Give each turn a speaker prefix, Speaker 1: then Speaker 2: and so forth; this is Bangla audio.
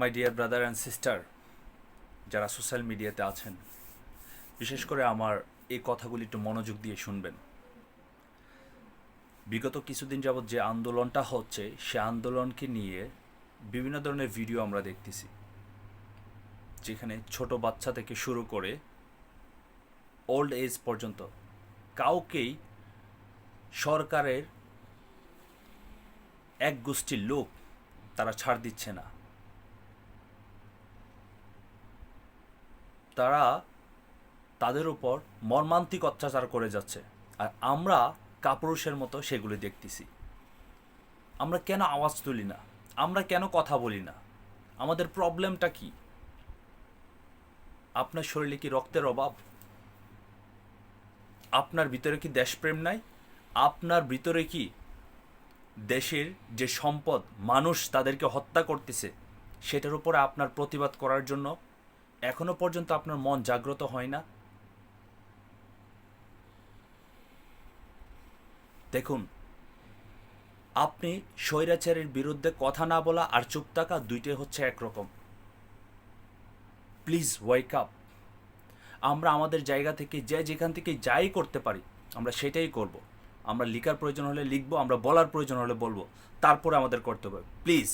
Speaker 1: My dear brother and sister যারা সোশ্যাল মিডিয়াতে আছেন, বিশেষ করে আমার এই কথাগুলি একটু মনোযোগ দিয়ে শুনবেন। বিগত কিছুদিন যাবৎ যে আন্দোলনটা হচ্ছে, সে আন্দোলনকে নিয়ে বিভিন্ন ধরনের ভিডিও আমরা দেখতেছি। যেখানে ছোট বাচ্চা থেকে শুরু করে ওল্ড এজ পর্যন্ত কাউকেই সরকারের এক গোষ্ঠীর লোক তারা ছাড় দিচ্ছে না। তারা তাদের উপর মর্মান্তিক অত্যাচার করে যাচ্ছে। আর আমরা কাপুরুষের মতো সেগুলি দেখতেছি। আমরা কেন আওয়াজ তুলি না? আমরা কেন কথা বলি না? আমাদের প্রবলেমটা কি? আপনার শরীরে কি রক্তের অভাব? আপনার ভিতরে কি দেশপ্রেম নাই? আপনার ভিতরে কি দেশের যে সম্পদ মানুষ তাদেরকে হত্যা করতেছে, সেটার উপরে আপনার প্রতিবাদ করার জন্য এখনও পর্যন্ত আপনার মন জাগ্রত হয় না? দেখুন, আপনি স্বৈরাচারের বিরুদ্ধে কথা না বলা আর চুপ থাকা দুইটাই হচ্ছে একরকম। Please wake up. আমরা আমাদের জায়গা থেকে যে যেখান থেকে যাই করতে পারি, আমরা সেটাই করব। আমরা লিখার প্রয়োজন হলে লিখব, আমরা বলার প্রয়োজন হলে বলব। তারপরে আমাদের করতে হবে। প্লিজ।